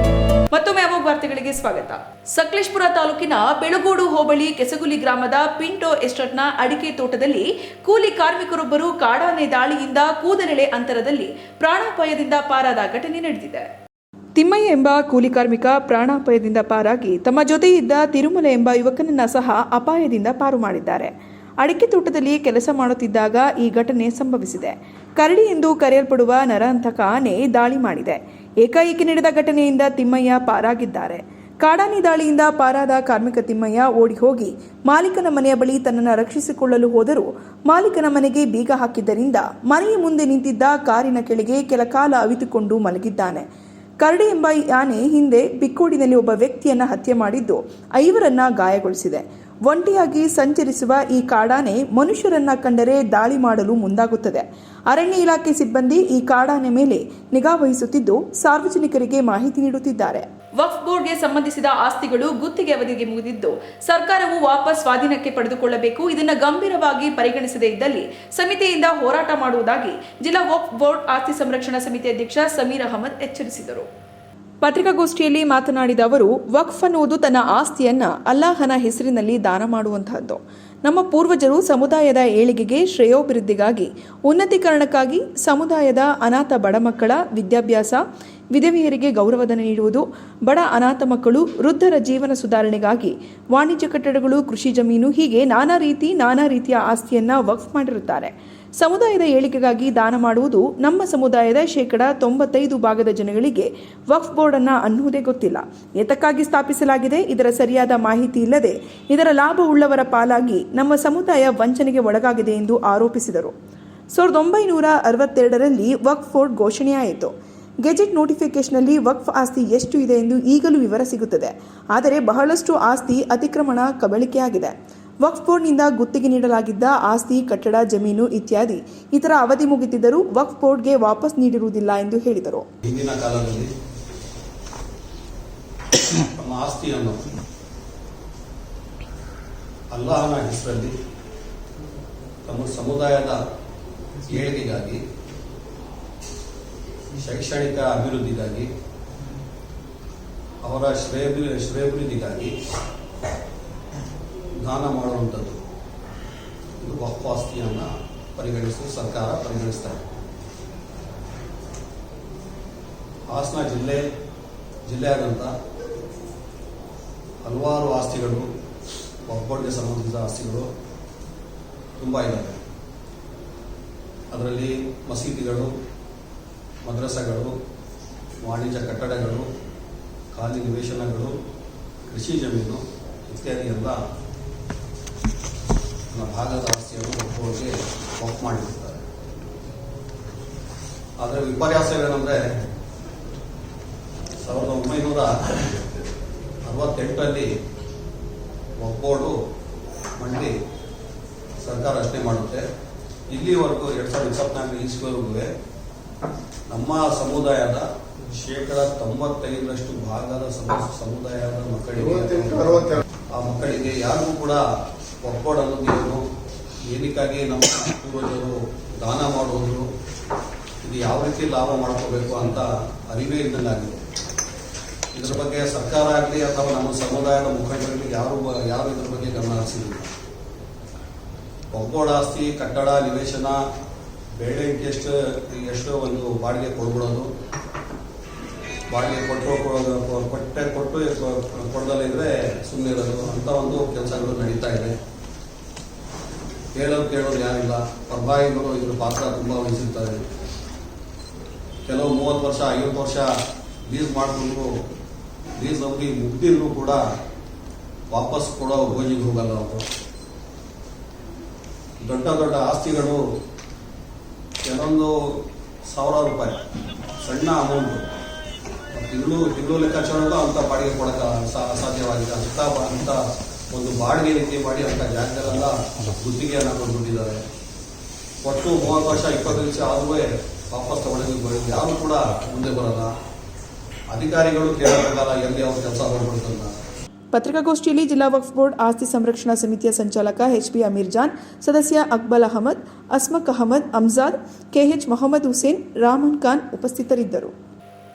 ಮತ್ತೊಮ್ಮೆ ಅಮೋಘ ವಾರ್ತೆಗಳಿಗೆ ಸ್ವಾಗತ. ಸಕಲೇಶ್ಪುರ ತಾಲೂಕಿನ ಬೆಳಗೋಡು ಹೋಬಳಿ ಕೆಸಗುಲಿ ಗ್ರಾಮದ ಪಿಂಟೋ ಎಸ್ಟೇಟ್ನ ಅಡಿಕೆ ತೋಟದಲ್ಲಿ ಕೂಲಿ ಕಾರ್ಮಿಕರೊಬ್ಬರು ಕಾಡಾನೆ ದಾಳಿಯಿಂದ ಕೂದಲೆಳೆ ಅಂತರದಲ್ಲಿ ಪ್ರಾಣಾಪಾಯದಿಂದ ಪಾರಾದ ಘಟನೆ ನಡೆದಿದೆ. ತಿಮ್ಮಯ್ಯ ಎಂಬ ಕೂಲಿ ಕಾರ್ಮಿಕ ಪ್ರಾಣಾಪಾಯದಿಂದ ಪಾರಾಗಿ ತಮ್ಮ ಜೊತೆ ಇದ್ದ ತಿರುಮಲ ಎಂಬ ಯುವಕನನ್ನ ಸಹ ಅಪಾಯದಿಂದ ಪಾರು ಮಾಡಿದ್ದಾರೆ. ಅಡಿಕೆ ತೋಟದಲ್ಲಿ ಕೆಲಸ ಮಾಡುತ್ತಿದ್ದಾಗ ಈ ಘಟನೆ ಸಂಭವಿಸಿದೆ. ಕರಡಿ ಎಂದು ಕರೆಯಲ್ಪಡುವ ನರಹಂತಕ ಆನೆ ದಾಳಿ ಮಾಡಿದೆ. ಏಕಾಏಕಿ ನಡೆದ ಘಟನೆಯಿಂದ ತಿಮ್ಮಯ್ಯ ಪಾರಾಗಿದ್ದಾರೆ. ಕಾಡಾನಿ ದಾಳಿಯಿಂದ ಪಾರಾದ ಕಾರ್ಮಿಕ ತಿಮ್ಮಯ್ಯ ಓಡಿ ಹೋಗಿ ಮಾಲೀಕನ ಮನೆಯ ಬಳಿ ತನ್ನನ್ನು ರಕ್ಷಿಸಿಕೊಳ್ಳಲು ಹೋದರೂ ಮಾಲೀಕನ ಮನೆಗೆ ಬೀಗ ಹಾಕಿದ್ದರಿಂದ ಮನೆಯ ಮುಂದೆ ನಿಂತಿದ್ದ ಕಾರಿನ ಕೆಳಗೆ ಕೆಲ ಕಾಲ ಅವಿತುಕೊಂಡು ಮಲಗಿದ್ದಾನೆ. ಕರಡಿ ಎಂಬ ಆನೆ ಹಿಂದೆ ಬಿಕ್ಕೋಡಿನಲ್ಲಿ ಒಬ್ಬ ವ್ಯಕ್ತಿಯನ್ನ ಹತ್ಯೆ ಮಾಡಿದ್ದು ಐವರನ್ನ ಗಾಯಗೊಳಿಸಿದೆ. ಒಂಟಿಯಾಗಿ ಸಂಚರಿಸುವ ಈ ಕಾಡಾನೆ ಮನುಷ್ಯರನ್ನ ಕಂಡರೆ ದಾಳಿ ಮಾಡಲು ಮುಂದಾಗುತ್ತದೆ. ಅರಣ್ಯ ಇಲಾಖೆ ಸಿಬ್ಬಂದಿ ಈ ಕಾಡಾನೆ ಮೇಲೆ ನಿಗಾ ವಹಿಸುತ್ತಿದ್ದು ಸಾರ್ವಜನಿಕರಿಗೆ ಮಾಹಿತಿ ನೀಡುತ್ತಿದ್ದಾರೆ. ವಕ್ಫ್ ಬೋರ್ಡ್ಗೆ ಸಂಬಂಧಿಸಿದ ಆಸ್ತಿಗಳು ಗುತ್ತಿಗೆ ಅವಧಿಗೆ ಮುಗಿದಿದ್ದು, ಸರ್ಕಾರವು ವಾಪಸ್ ಸ್ವಾಧೀನಕ್ಕೆ ಪಡೆದುಕೊಳ್ಳಬೇಕು, ಇದನ್ನು ಗಂಭೀರವಾಗಿ ಪರಿಗಣಿಸದೇ ಇದ್ದಲ್ಲಿ ಸಮಿತಿಯಿಂದ ಹೋರಾಟ ಮಾಡುವುದಾಗಿ ಜಿಲ್ಲಾ ವಕ್ಫ್ ಬೋರ್ಡ್ ಆಸ್ತಿ ಸಂರಕ್ಷಣಾ ಸಮಿತಿ ಅಧ್ಯಕ್ಷ ಸಮೀರ್ ಅಹಮದ್ ಎಚ್ಚರಿಸಿದರು. ಪತ್ರಿಕಾಗೋಷ್ಠಿಯಲ್ಲಿ ಮಾತನಾಡಿದ ಅವರು, ವಕ್ಫ್ ಅನ್ನುವುದು ತನ್ನ ಆಸ್ತಿಯನ್ನ ಅಲ್ಲಾಹನ ಹೆಸರಿನಲ್ಲಿ ದಾನ ಮಾಡುವಂತಹದ್ದು. ನಮ್ಮ ಪೂರ್ವಜರು ಸಮುದಾಯದ ಏಳಿಗೆಗೆ ಶ್ರೇಯೋಭಿವೃದ್ಧಿಗಾಗಿ, ಉನ್ನತೀಕರಣಕ್ಕಾಗಿ ಸಮುದಾಯದ ಅನಾಥ ಬಡ ಮಕ್ಕಳ ವಿದ್ಯಾಭ್ಯಾಸ, ವಿಧವೆಯರಿಗೆ ಗೌರವಧನ ನೀಡುವುದು, ಬಡ ಅನಾಥ ಮಕ್ಕಳು ವೃದ್ಧರ ಜೀವನ ಸುಧಾರಣೆಗಾಗಿ ವಾಣಿಜ್ಯ ಕಟ್ಟಡಗಳು, ಕೃಷಿ ಜಮೀನು ಹೀಗೆ ನಾನಾ ರೀತಿ ನಾನಾ ರೀತಿಯ ಆಸ್ತಿಯನ್ನ ವಕ್ಫ್ ಮಾಡಿರುತ್ತಾರೆ. ಸಮುದಾಯದ ಏಳಿಗೆಗಾಗಿ ದಾನ ಮಾಡುವುದು ನಮ್ಮ ಸಮುದಾಯದ ಶೇಕಡ ತೊಂಬತ್ತೈದು ಭಾಗದ ಜನಗಳಿಗೆ ವಕ್ಫ್ ಬೋರ್ಡ್ ಅನ್ನ ಅನ್ನುವುದೇ ಗೊತ್ತಿಲ್ಲ. ಏತಕ್ಕಾಗಿ ಸ್ಥಾಪಿಸಲಾಗಿದೆ? ಇದರ ಸರಿಯಾದ ಮಾಹಿತಿ ಇಲ್ಲದೆ ಇದರ ಲಾಭ ಉಳ್ಳವರ ಪಾಲಾಗಿ ನಮ್ಮ ಸಮುದಾಯ ವಂಚನೆಗೆ ಒಳಗಾಗಿದೆ ಎಂದು ಆರೋಪಿಸಿದರು. ಸಾವಿರದ ಒಂಬೈನೂರ ಅರವತ್ತೆರಡರಲ್ಲಿ ವಕ್ಫ್ ಬೋರ್ಡ್ ಘೋಷಣೆಯಾಯಿತು. ಗೆಜೆಟ್ ನೋಟಿಫಿಕೇಶನ್ನಲ್ಲಿ ವಕ್ಫ್ ಆಸ್ತಿ ಎಷ್ಟು ಇದೆ ಎಂದು ಈಗಲೂ ವಿವರ ಸಿಗುತ್ತದೆ. ಆದರೆ ಬಹಳಷ್ಟು ಆಸ್ತಿ ಅತಿಕ್ರಮಣ ಕಬಳಿಕೆಯಾಗಿದೆ. ವಕ್ಫ್ ಬೋರ್ಡ್ನಿಂದ ಗುತ್ತಿಗೆ ನೀಡಲಾಗಿದ್ದ ಆಸ್ತಿ ಕಟ್ಟಡ ಜಮೀನು ಇತ್ಯಾದಿ ಇತರ ಅವಧಿ ಮುಗಿದಿದ್ದರೂ ವಕ್ಫ್ ಬೋರ್ಡ್ಗೆ ವಾಪಸ್ ನೀಡಿರುವುದಿಲ್ಲ ಎಂದು ಹೇಳಿದರು ಹಿಂದಿನ ಕಾಲದಲ್ಲಿ ತಮ್ಮ ಆಸ್ತಿಯನ್ನು ಅಲ್ಲಾಹನ ಹೆಸರಲ್ಲಿ ತಮ್ಮ ಸಮುದಾಯದ ಏಳಿಗೆಗಾಗಿ ಶೈಕ್ಷಣಿಕ ಅಭಿವೃದ್ಧಿಗಾಗಿ ಅವರ ಶ್ರೇಯಭಿ ಶ್ರೇಯಭಿವೃದ್ಧಿಗಾಗಿ ದಾನ ಮಾಡುವಂಥದ್ದು. ಇದು ವಕ್ಫ್ ಆಸ್ತಿಯನ್ನು ಪರಿಗಣಿಸಿ ಸರ್ಕಾರ ಪರಿಗಣಿಸ್ತಾ ಇದೆ. ಹಾಸನ ಜಿಲ್ಲೆ, ಜಿಲ್ಲೆಯಾದಂಥ ಹಲವಾರು ಆಸ್ತಿಗಳು ಒಬ್ಬರಿಗೆ ಸಂಬಂಧಿಸಿದ ಆಸ್ತಿಗಳು ತುಂಬ ಇದ್ದಾವೆ ಅದರಲ್ಲಿ ಮಸೀದಿಗಳು, ಮದ್ರಸಗಳು, ವಾಣಿಜ್ಯ ಕಟ್ಟಡಗಳು ಖಾಲಿ ನಿವೇಶನಗಳು, ಕೃಷಿ ಜಮೀನು ಇತ್ಯಾದಿ ಎಲ್ಲ ಭಾಗದ ಆಸ್ತಿಯನ್ನು ಒಬ್ಬರಿಗೆ ಒಪ್ ಮಾಡಿರ್ತಾರೆ. ಆದರೆ ವಿಪರ್ಯಾಸವೇನೆಂದರೆ ಸಾವಿರದ ಒಂಬೈನೂರ ಅರವತ್ತೆಂಟರಲ್ಲಿ ಒಪ್ಪೋಡು ಮಂಡಿ ಸರ್ಕಾರ ರಚನೆ ಮಾಡುತ್ತೆ. ಇಲ್ಲಿವರೆಗೂ ಎರಡ್ ಸಾವಿರದ ಇಪ್ಪತ್ನಾಲ್ಕು ಇಸ್ವಿವರೆಗೂ ನಮ್ಮ ಸಮುದಾಯದ ಶೇಕಡ ತೊಂಬತ್ತೈದರಷ್ಟು ಭಾಗದ ಸಮ- ಸಮುದಾಯದ ಮಕ್ಕಳಿಗೆ ಆ ಮಕ್ಕಳಿಗೆ ಯಾರಿಗೂ ಕೂಡ ಒಕ್ಕೋಡ್ ದೇವರು ಏನು ಏನಕ್ಕಾಗಿ ನಮ್ಮ ಪೂರ್ವಜರು ದಾನ ಮಾಡುವುದು ಇದು ಯಾವ ರೀತಿ ಲಾಭ ಮಾಡ್ಕೋಬೇಕು ಅಂತ ಅರಿವೇ ಇದ್ದಂಗಾಗಿದೆ ಇದ್ರ ಬಗ್ಗೆ ಸರ್ಕಾರ ಆಗಲಿ ಅಥವಾ ನಮ್ಮ ಸಮುದಾಯದ ಮುಖಂಡರಲ್ಲಿ ಯಾರು ಯಾರು ಇದ್ರ ಬಗ್ಗೆ ಗಮನ ಹರಿಸಿಲ್ಲ ಒಗ್ಗೋಡ ಆಸ್ತಿ, ಕಟ್ಟಡ, ನಿವೇಶನ, ಬೇಳೆ ಎಷ್ಟು ಎಷ್ಟೋ ಒಂದು ಬಾಡಿಗೆ ಕೊಡ್ಬಿಡೋದು. ಬಾಡಿಗೆ ಕೊಟ್ಟು ಕೊಟ್ಟೆ ಕೊಟ್ಟು ಕೊಡ್ದಲ್ಲಿದ್ರೆ ಸುಮ್ಮನೆ ಇರೋದು ಅಂತ ಒಂದು ಕೆಲಸಗಳು ನಡೀತಾ ಇದೆ. ಹೇಳೋದು ಕೇಳೋರು ಯಾರಿಲ್ಲ. ಪರಭಾಯಿಗಳು ಇದ್ರ ಪಾತ್ರ ತುಂಬ ವಹಿಸಿರ್ತಾರೆ. ಕೆಲವು ಮೂವತ್ತು ವರ್ಷ, ಐವತ್ತು ವರ್ಷ ಲೀಸ್ ಮಾಡಿಕೊಂಡು ಲೀಸ್ ಅವಧಿ ಮುಗ್ದಿದ್ರು ಕೂಡ ವಾಪಸ್ ಕೊಡೋ ಗೋಜಿಗೆ ಹೋಗಲ್ಲ ಅವರು. ದೊಡ್ಡ ದೊಡ್ಡ ಆಸ್ತಿಗಳು ಕೆಲವೊಂದು ಸಾವಿರ ರೂಪಾಯಿ, ಸಣ್ಣ ಅಮೌಂಟು ತಿಂಗಳು ತಿಂಗಳು ಲೆಕ್ಕಾಚಾರ ಅಂತ ಬಾಡಿಗೆ ಕೊಡೋಕೆ ಅಸಾಧ್ಯವಾಗಿದೆ. ಅಂತ ಅಂತ ಒಂದು ಬಾಡಿಗೆ ರೀತಿ ಮಾಡಿ ಅಂತ ಜಾಗದಲ್ಲೆಲ್ಲ ಗುತ್ತಿಗೆಯನ್ನು ಕೊಟ್ಬಿಟ್ಟಿದ್ದಾರೆ. ಒಟ್ಟು ಮೂವತ್ತು ವರ್ಷ ಇಪ್ಪತ್ತು ನಿಮಿಷ ಆದ್ರೂ ವಾಪಸ್ ತಗೊಳ್ಳೋಕೆ ಯಾರು ಕೂಡ ಮುಂದೆ ಬರಲ್ಲ. ಅಧಿಕಾರಿಗಳು ಕೇಳಬೇಕಲ್ಲ ಎಲ್ಲಿ ಅವ್ರ ಕೆಲಸ ಮಾಡ್ಬಿಡ್ತಲ್ಲ ಪತ್ರಿಕಾಗೋಷ್ಠಿಯಲ್ಲಿ ಜಿಲ್ಲಾ ವಕ್ಫ್ ಬೋರ್ಡ್ ಆಸ್ತಿ ಸಂರಕ್ಷಣಾ ಸಮಿತಿಯ ಸಂಚಾಲಕ ಎಚ್ ಪಿ ಅಮೀರ್ ಜಾನ್ ಸದಸ್ಯ ಅಕ್ಬಲ್ ಅಹಮದ್ ಅಸ್ಮಕ್ ಅಹಮದ್ ಅಮ್ಜಾದ್ ಕೆಎಚ್ ಮೊಹಮ್ಮದ್ ಹುಸೇನ್ ರಾಮನ್ ಖಾನ್ ಉಪಸ್ಥಿತರಿದ್ದರು.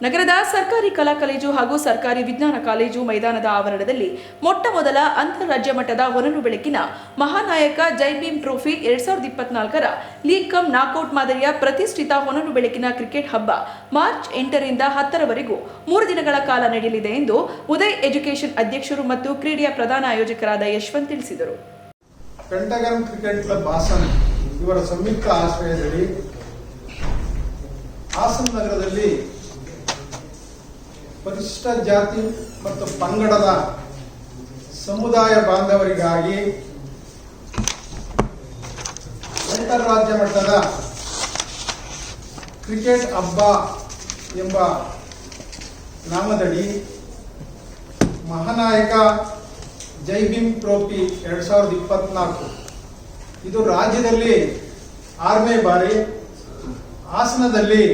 ನಗರದ ಸರ್ಕಾರಿ ಕಲಾ ಕಾಲೇಜು ಹಾಗೂ ಸರ್ಕಾರಿ ವಿಜ್ಞಾನ ಕಾಲೇಜು ಮೈದಾನದ ಆವರಣದಲ್ಲಿ ಮೊಟ್ಟ ಮೊದಲ ಅಂತಾರಾಜ್ಯ ಮಟ್ಟದ ಹೊನಲು ಬೆಳಕಿನ ಮಹಾನಾಯಕ ಜೈಭೀಮ್ ಟ್ರೋಫಿ ಎರಡ್ ಸಾವಿರದ ಇಪ್ಪತ್ನಾಲ್ಕರ ಲೀಗ್ ಕಮ್ ನಾಕೌಟ್ ಮಾದರಿಯ ಪ್ರತಿಷ್ಠಿತ ಹೊನಲು ಬೆಳಕಿನ ಕ್ರಿಕೆಟ್ ಹಬ್ಬ ಮಾರ್ಚ್ ಎಂಟರಿಂದ ಹತ್ತರವರೆಗೂ ಮೂರು ದಿನಗಳ ಕಾಲ ನಡೆಯಲಿದೆ ಎಂದು ಉದಯ್ ಎಜುಕೇಷನ್ ಅಧ್ಯಕ್ಷರು ಮತ್ತು ಕ್ರೀಡೆಯ ಪ್ರಧಾನ ಆಯೋಜಕರಾದ ಯಶವಂತ್ ತಿಳಿಸಿದರು. ಹಾಸನ ನಗರದಲ್ಲಿ ಪರಿಶಿಷ್ಟ ಜಾತಿ ಮತ್ತು ಪಂಗಡದ ಸಮುದಾಯ ಬಾಂಧವರಿಗಾಗಿ ಅಂತಾರಾಜ್ಯ ಮಟ್ಟದ ಕ್ರಿಕೆಟ್ ಹಬ್ಬ ಎಂಬ ನಾಮದಡಿ ಮಹಾನಾಯಕ ಜೈ ಟ್ರೋಫಿ ಎರಡ್ ಸಾವಿರದ ಇಪ್ಪತ್ನಾಲ್ಕು. ಇದು ರಾಜ್ಯದಲ್ಲಿ ಆರನೇ ಬಾರಿ ಹಾಸನದಲ್ಲಿ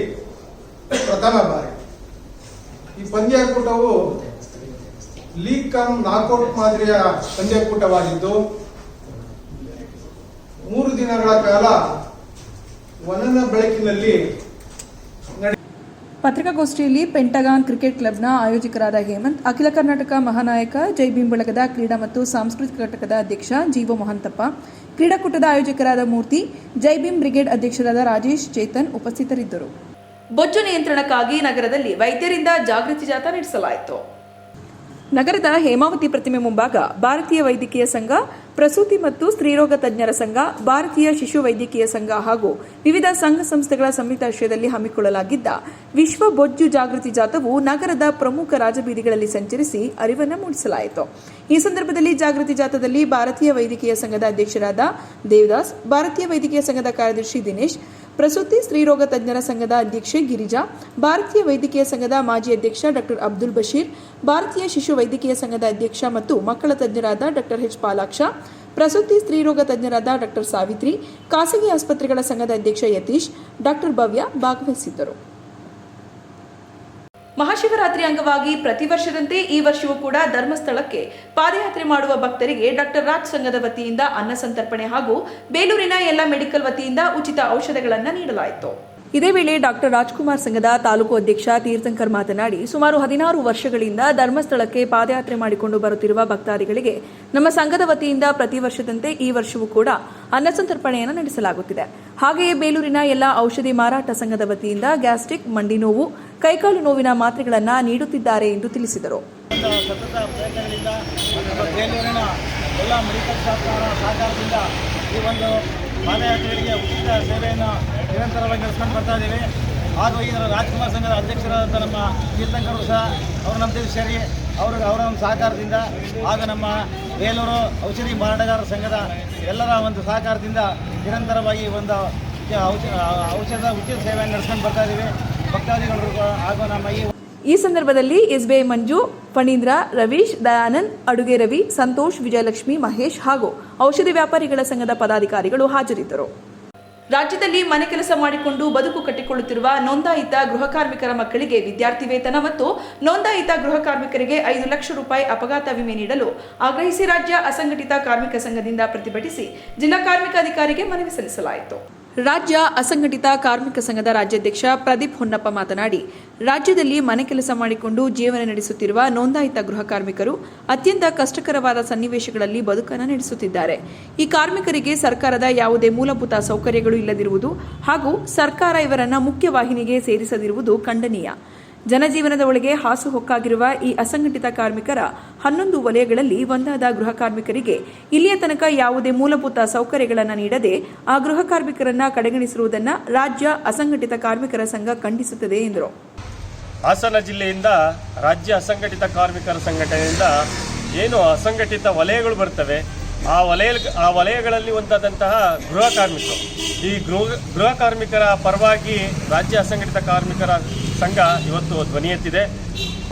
ಪ್ರಥಮ ಬಾರಿ. ಈ ಪಂದ್ಯಕೂಟವು ಲೀಗ್ ಕಮ್ ನಾಕೌಟ್ ಮಾದರಿಯ ಪಂದ್ಯಕೂಟವಾಗಿದ್ದು, ಮೂರು ದಿನಗಳ ಕಾಲ ವನನ ಬೆಳಕಿನಲ್ಲಿ ಪತ್ರಿಕಾಗೋಷ್ಠಿಯಲ್ಲಿ ಪೆಂಟಗಾನ್ ಕ್ರಿಕೆಟ್ ಕ್ಲಬ್ನ ಆಯೋಜಕರಾದ ಹೇಮಂತ್, ಅಖಿಲ ಕರ್ನಾಟಕ ಮಹಾನಾಯಕ ಜೈ ಬಿಂಬಳಗದ ಬಳಗದ ಕ್ರೀಡಾ ಮತ್ತು ಸಾಂಸ್ಕೃತಿಕ ಘಟಕದ ಅಧ್ಯಕ್ಷ ಜೀವ ಮಹಂತಪ್ಪ, ಕ್ರೀಡಾಕೂಟದ ಆಯೋಜಕರಾದ ಮೂರ್ತಿ, ಜೈ ಬಿಂ ಬ್ರಿಗೇಡ್ ಅಧ್ಯಕ್ಷರಾದ ರಾಜೇಶ್ ಚೇತನ್ ಉಪಸ್ಥಿತರಿದ್ದರು. ಬೊಜ್ಜು ನಿಯಂತ್ರಣಕ್ಕಾಗಿ ನಗರದಲ್ಲಿ ವೈದ್ಯರಿಂದ ಜಾಗೃತಿ ಜಾಥಾ ನಡೆಸಲಾಯಿತು. ನಗರದ ಹೇಮಾವತಿ ಪ್ರತಿಮೆ ಮುಂಭಾಗ ಭಾರತೀಯ ವೈದ್ಯಕೀಯ ಸಂಘ, ಪ್ರಸೂತಿ ಮತ್ತು ಸ್ತ್ರೀರೋಗ ತಜ್ಞರ ಸಂಘ, ಭಾರತೀಯ ಶಿಶು ವೈದ್ಯಕೀಯ ಸಂಘ ಹಾಗೂ ವಿವಿಧ ಸಂಘ ಸಂಸ್ಥೆಗಳ ಸಂಯುಕ್ತಾಶ್ರಯದಲ್ಲಿ ಹಮ್ಮಿಕೊಳ್ಳಲಾಗಿದ್ದ ವಿಶ್ವ ಬೊಜ್ಜು ಜಾಗೃತಿ ಜಾಥವು ನಗರದ ಪ್ರಮುಖ ರಾಜಬೀದಿಗಳಲ್ಲಿ ಸಂಚರಿಸಿ ಅರಿವನ್ನು ಮೂಡಿಸಲಾಯಿತು. ಈ ಸಂದರ್ಭದಲ್ಲಿ ಜಾಗೃತಿ ಜಾಥಾದಲ್ಲಿ ಭಾರತೀಯ ವೈದ್ಯಕೀಯ ಸಂಘದ ಅಧ್ಯಕ್ಷರಾದ ದೇವದಾಸ್, ಭಾರತೀಯ ವೈದ್ಯಕೀಯ ಸಂಘದ ಕಾರ್ಯದರ್ಶಿ ದಿನೇಶ್ ಪ್ರಸೂತಿ ಸ್ತ್ರೀರೋಗ ತಜ್ಞರ ಸಂಘದ ಅಧ್ಯಕ್ಷೆ ಗಿರಿಜಾ, ಭಾರತೀಯ ವೈದ್ಯಕೀಯ ಸಂಘದ ಮಾಜಿ ಅಧ್ಯಕ್ಷ ಡಾಕ್ಟರ್ ಅಬ್ದುಲ್ ಬಶೀರ್, ಭಾರತೀಯ ಶಿಶು ವೈದ್ಯಕೀಯ ಸಂಘದ ಅಧ್ಯಕ್ಷ ಮತ್ತು ಮಕ್ಕಳ ತಜ್ಞರಾದ ಡಾಕ್ಟರ್ ಎಚ್ ಪಾಲಾಕ್ಷ, ಪ್ರಸೂತಿ ಸ್ತ್ರೀರೋಗ ತಜ್ಞರಾದ ಡಾಕ್ಟರ್ ಸಾವಿತ್ರಿ, ಖಾಸಗಿ ಆಸ್ಪತ್ರೆಗಳ ಸಂಘದ ಅಧ್ಯಕ್ಷ ಯತೀಶ್, ಡಾಕ್ಟರ್ ಭವ್ಯ ಭಾಗವಹಿಸಿದ್ದರು. ಮಹಾಶಿವರಾತ್ರಿ ಅಂಗವಾಗಿ ಪ್ರತಿ ವರ್ಷದಂತೆ ಈ ವರ್ಷವೂ ಕೂಡ ಧರ್ಮಸ್ಥಳಕ್ಕೆ ಪಾದಯಾತ್ರೆ ಮಾಡುವ ಭಕ್ತರಿಗೆ ಡಾಕ್ಟರ್ ರಾಜ್ ಸಂಘದ ವತಿಯಿಂದ ಅನ್ನ ಸಂತರ್ಪಣೆ ಹಾಗೂ ಬೇಲೂರಿನ ಎಲ್ಲ ಮೆಡಿಕಲ್ ವತಿಯಿಂದ ಉಚಿತ ಔಷಧಗಳನ್ನು ನೀಡಲಾಯಿತು. ಇದೇ ವೇಳೆ ಡಾಕ್ಟರ್ ರಾಜ್ಕುಮಾರ್ ಸಂಘದ ತಾಲೂಕು ಅಧ್ಯಕ್ಷ ತೀರ್ಥಂಕರ್ ಮಾತನಾಡಿ, ಸುಮಾರು ಹದಿನಾರು ವರ್ಷಗಳಿಂದ ಧರ್ಮಸ್ಥಳಕ್ಕೆ ಪಾದಯಾತ್ರೆ ಮಾಡಿಕೊಂಡು ಬರುತ್ತಿರುವ ಭಕ್ತಾದಿಗಳಿಗೆ ನಮ್ಮ ಸಂಘದ ವತಿಯಿಂದ ಪ್ರತಿ ವರ್ಷದಂತೆ ಈ ವರ್ಷವೂ ಕೂಡ ಅನ್ನಸಂತರ್ಪಣೆಯನ್ನು ನಡೆಸಲಾಗುತ್ತಿದೆ. ಹಾಗೆಯೇ ಬೇಲೂರಿನ ಎಲ್ಲ ಔಷಧಿ ಮಾರಾಟ ಸಂಘದ ವತಿಯಿಂದ ಗ್ಯಾಸ್ಟ್ರಿಕ್, ಮಂಡಿ ನೋವು, ಕೈಕಾಲು ನೋವಿನ ಮಾತ್ರೆಗಳನ್ನು ನೀಡುತ್ತಿದ್ದಾರೆ ಎಂದು ತಿಳಿಸಿದರು. ಈ ಒಂದು ಪಾದಯಾತ್ರೆಗಳಿಗೆ ಉಚಿತ ಸೇವೆಯನ್ನು ನಿರಂತರವಾಗಿ ನಡೆಸ್ಕೊಂಡು ಬರ್ತಾ ಇದ್ದೀವಿ. ಹಾಗೂ ಇದರ ರಾಜ್ಕುಮಾರ್ ಸಂಘದ ಅಧ್ಯಕ್ಷರಾದಂಥ ನಮ್ಮ ತೀರ್ಥಂಕರು ಸಹ ಅವರು ನಮ್ಮ ಜೊತೆ ಸೇರಿ ಅವರು ಅವರ ಒಂದು ಸಹಕಾರದಿಂದ ಹಾಗೂ ನಮ್ಮ ಬೇಲೂರು ಔಷಧಿ ಮಾರಾಟಗಾರರ ಸಂಘದ ಎಲ್ಲರ ಒಂದು ಸಹಕಾರದಿಂದ ನಿರಂತರವಾಗಿ ಒಂದು ಔಷಧ ಔಷಧ ಉಚಿತ ಸೇವೆಯನ್ನು ನಡೆಸ್ಕೊಂಡು ಬರ್ತಾ ಇದ್ದೀವಿ. ಭಕ್ತಾದಿಗಳು ಹಾಗೂ ನಮ್ಮ ಈ ಈ ಸಂದರ್ಭದಲ್ಲಿ ಎಸ್ಬಿಐ ಮಂಜು, ಫಣೀಂದ್ರ, ರವೀಶ್, ದಯಾನಂದ್, ಅಡುಗೆ ರವಿ, ಸಂತೋಷ್, ವಿಜಯಲಕ್ಷ್ಮಿ, ಮಹೇಶ್ ಹಾಗೂ ಔಷಧಿ ವ್ಯಾಪಾರಿಗಳ ಸಂಘದ ಪದಾಧಿಕಾರಿಗಳು ಹಾಜರಿದ್ದರು. ರಾಜ್ಯದಲ್ಲಿ ಮನೆ ಕೆಲಸ ಮಾಡಿಕೊಂಡು ಬದುಕು ಕಟ್ಟಿಕೊಳ್ಳುತ್ತಿರುವ ನೋಂದಾಯಿತ ಗೃಹ ಕಾರ್ಮಿಕರ ಮಕ್ಕಳಿಗೆ ವಿದ್ಯಾರ್ಥಿ ವೇತನ ಮತ್ತು ನೋಂದಾಯಿತ ಗೃಹ ಕಾರ್ಮಿಕರಿಗೆ ಐದು ಲಕ್ಷ ರೂಪಾಯಿ ಅಪಘಾತ ವಿಮೆ ನೀಡಲು ಆಗ್ರಹಿಸಿ ರಾಜ್ಯ ಅಸಂಘಟಿತ ಕಾರ್ಮಿಕ ಸಂಘದಿಂದ ಪ್ರತಿಭಟಿಸಿ ಜಿಲ್ಲಾ ಕಾರ್ಮಿಕ ಅಧಿಕಾರಿಗೆ ಮನವಿ ಸಲ್ಲಿಸಲಾಯಿತು. ರಾಜ್ಯ ಅಸಂಘಟಿತ ಕಾರ್ಮಿಕ ಸಂಘದ ರಾಜ್ಯಾಧ್ಯಕ್ಷ ಪ್ರದೀಪ್ ಹೊನ್ನಪ್ಪ ಮಾತನಾಡಿ, ರಾಜ್ಯದಲ್ಲಿ ಮನೆ ಕೆಲಸ ಮಾಡಿಕೊಂಡು ಜೀವನ ನಡೆಸುತ್ತಿರುವ ನೋಂದಾಯಿತ ಗೃಹ ಕಾರ್ಮಿಕರು ಅತ್ಯಂತ ಕಷ್ಟಕರವಾದ ಸನ್ನಿವೇಶಗಳಲ್ಲಿ ಬದುಕನ್ನು ನಡೆಸುತ್ತಿದ್ದಾರೆ. ಈ ಕಾರ್ಮಿಕರಿಗೆ ಸರ್ಕಾರದ ಯಾವುದೇ ಮೂಲಭೂತ ಸೌಕರ್ಯಗಳು ಇಲ್ಲದಿರುವುದು ಹಾಗೂ ಸರ್ಕಾರ ಇವರನ್ನು ಮುಖ್ಯವಾಹಿನಿಗೆ ಸೇರಿಸದಿರುವುದು ಖಂಡನೀಯ. ಜನಜೀವನದ ಒಳಗೆ ಹಾಸುಹೊಕ್ಕಾಗಿರುವ ಈ ಅಸಂಘಟಿತ ಕಾರ್ಮಿಕರ ಹನ್ನೊಂದು ವಲಯಗಳಲ್ಲಿ ಒಂದಾದ ಗೃಹ ಕಾರ್ಮಿಕರಿಗೆ ಇಲ್ಲಿಯ ತನಕ ಯಾವುದೇ ಮೂಲಭೂತ ಸೌಕರ್ಯಗಳನ್ನು ನೀಡದೆ ಆ ಗೃಹ ಕಾರ್ಮಿಕರನ್ನ ಕಡೆಗಣಿಸಿರುವುದನ್ನು ರಾಜ್ಯ ಅಸಂಘಟಿತ ಕಾರ್ಮಿಕರ ಸಂಘ ಖಂಡಿಸುತ್ತದೆ ಎಂದರು. ಹಾಸನ ಜಿಲ್ಲೆಯಿಂದ ರಾಜ್ಯ ಅಸಂಘಟಿತ ಕಾರ್ಮಿಕರ ಸಂಘಟನೆಯಿಂದ ಏನು ಅಸಂಘಟಿತ ವಲಯಗಳು ಬರ್ತವೆ, ಆ ವಲಯ ಆ ವಲಯಗಳಲ್ಲಿ ಒಂದಾದಂತಹ ಗೃಹ ಕಾರ್ಮಿಕರು. ಈ ಗೃಹ ಗೃಹ ಕಾರ್ಮಿಕರ ಪರವಾಗಿ ರಾಜ್ಯ ಅಸಂಘಟಿತ ಕಾರ್ಮಿಕರ ಸಂಘ ಇವತ್ತು ಧ್ವನಿ ಎತ್ತಿದೆ.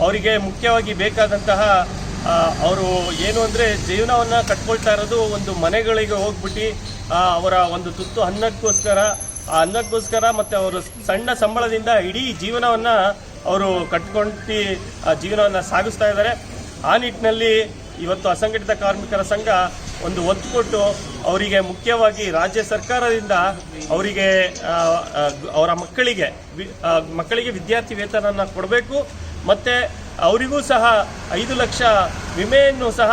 ಅವರಿಗೆ ಮುಖ್ಯವಾಗಿ ಬೇಕಾದಂತಹ ಅವರು ಏನು ಅಂದರೆ ಜೀವನವನ್ನು ಕಟ್ಕೊಳ್ತಾ ಇರೋದು ಒಂದು ಮನೆಗಳಿಗೆ ಹೋಗ್ಬಿಟ್ಟು ಅವರ ಒಂದು ತುತ್ತು ಅನ್ನಕ್ಕೋಸ್ಕರ, ಆ ಅನ್ನಕ್ಕೋಸ್ಕರ ಮತ್ತು ಅವರು ಸಣ್ಣ ಸಂಬಳದಿಂದ ಇಡೀ ಜೀವನವನ್ನು ಅವರು ಕಟ್ಕೊಂಡು ಜೀವನವನ್ನು ಸಾಗಿಸ್ತಾ ಇದ್ದಾರೆ. ಆ ನಿಟ್ಟಿನಲ್ಲಿ ಇವತ್ತು ಅಸಂಘಟಿತ ಕಾರ್ಮಿಕರ ಸಂಘ ಒಂದು ಒತ್ತು ಕೊಟ್ಟು ಅವರಿಗೆ ಮುಖ್ಯವಾಗಿ ರಾಜ್ಯ ಸರ್ಕಾರದಿಂದ ಅವರಿಗೆ ಅವರ ಮಕ್ಕಳಿಗೆ ಮಕ್ಕಳಿಗೆ ವಿದ್ಯಾರ್ಥಿ ವೇತನವನ್ನು ಕೊಡಬೇಕು. ಮತ್ತು ಅವರಿಗೂ ಸಹ ಐದು ಲಕ್ಷ ವಿಮೆಯನ್ನು ಸಹ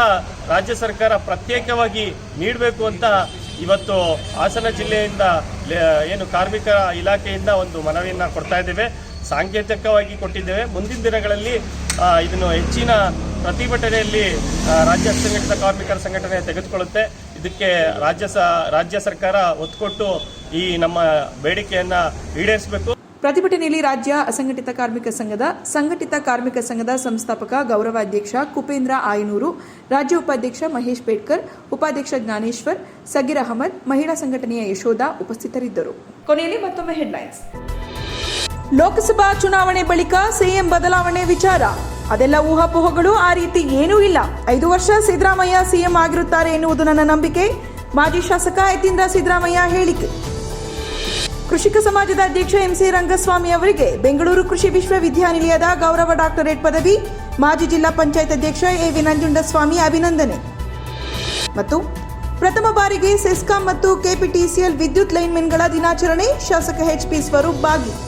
ರಾಜ್ಯ ಸರ್ಕಾರ ಪ್ರತ್ಯೇಕವಾಗಿ ನೀಡಬೇಕು ಅಂತ ಇವತ್ತು ಹಾಸನ ಜಿಲ್ಲೆಯಿಂದ ಏನು ಕಾರ್ಮಿಕ ಇಲಾಖೆಯಿಂದ ಒಂದು ಮನವಿಯನ್ನು ಕೊಡ್ತಾ ಇದ್ದೇವೆ. ಸಾಂಕೇತಿಕವಾಗಿ ಕೊಟ್ಟಿದ್ದೇವೆ. ಮುಂದಿನ ದಿನಗಳಲ್ಲಿ ಇದನ್ನು ಹೆಚ್ಚಿನ ಪ್ರತಿಭಟನೆಯಲ್ಲಿ ರಾಜ್ಯ ಅಸಂಘಟಿತ ಕಾರ್ಮಿಕರ ಸಂಘಟನೆ ತೆಗೆದುಕೊಳ್ಳುತ್ತೆ. ಇದಕ್ಕೆ ರಾಜ್ಯ ರಾಜ್ಯ ಸರ್ಕಾರ ಒತ್ತುಕೊಟ್ಟು ಈ ನಮ್ಮ ಬೇಡಿಕೆಯನ್ನು ಈಡೇರಿಸಬೇಕು. ಪ್ರತಿಭಟನೆಯಲ್ಲಿ ರಾಜ್ಯ ಅಸಂಘಟಿತ ಕಾರ್ಮಿಕ ಸಂಘದ, ಸಂಘಟಿತ ಕಾರ್ಮಿಕ ಸಂಘದ ಸಂಸ್ಥಾಪಕ ಗೌರವಾಧ್ಯಕ್ಷ ಕುಪೇಂದ್ರ ಆಯನೂರು, ರಾಜ್ಯ ಉಪಾಧ್ಯಕ್ಷ ಮಹೇಶ್ ಪೇಟ್ಕರ್, ಉಪಾಧ್ಯಕ್ಷ ಜ್ಞಾನೇಶ್ವರ್, ಸಗೀರ್ ಅಹಮದ್, ಮಹಿಳಾ ಸಂಘಟನೆಯ ಯಶೋಧ ಉಪಸ್ಥಿತರಿದ್ದರು. ಕೊನೆಯಲ್ಲಿ ಮತ್ತೊಮ್ಮೆ ಹೆಡ್ಲೈನ್ಸ್ ಲೋಕಸಭಾ ಚುನಾವಣೆ ಬಳಿಕ ಸಿಎಂ ಬದಲಾವಣೆ ವಿಚಾರ. ಅದೆಲ್ಲ ಊಹಾಪೋಹಗಳು ಆ ರೀತಿ ಏನೂ ಇಲ್ಲ. ಐದು ವರ್ಷ ಸಿದ್ದರಾಮಯ್ಯ ಸಿಎಂ ಆಗಿರುತ್ತಾರೆ ಎನ್ನುವುದು ನನ್ನ ನಂಬಿಕೆ. ಮಾಜಿ ಶಾಸಕ ಯತೀಂದ್ರ ಸಿದ್ದರಾಮಯ್ಯ ಹೇಳಿಕೆ. ಕೃಷಿಕ ಸಮಾಜದ ಅಧ್ಯಕ್ಷ ಎಂಸಿ ರಂಗಸ್ವಾಮಿ ಅವರಿಗೆ ಬೆಂಗಳೂರು ಕೃಷಿ ವಿಶ್ವವಿದ್ಯಾನಿಲಯದ ಗೌರವ ಡಾಕ್ಟರೇಟ್ ಪದವಿ, ಮಾಜಿ ಜಿಲ್ಲಾ ಪಂಚಾಯತ್ ಅಧ್ಯಕ್ಷ ಎ ವಿ ನಂಜುಂಡಸ್ವಾಮಿ ಅಭಿನಂದನೆ. ಮತ್ತು ಪ್ರಥಮ ಬಾರಿಗೆ ಸೆಸ್ಕಾಂ ಮತ್ತು ಕೆಪಿಟಿಸಿಎಲ್ ವಿದ್ಯುತ್ ಲೈನ್ಮೆನ್ಗಳ ದಿನಾಚರಣೆ, ಶಾಸಕ ಎಚ್ ಪಿ ಸ್ವರೂಪ್ ಬಾಗಿ.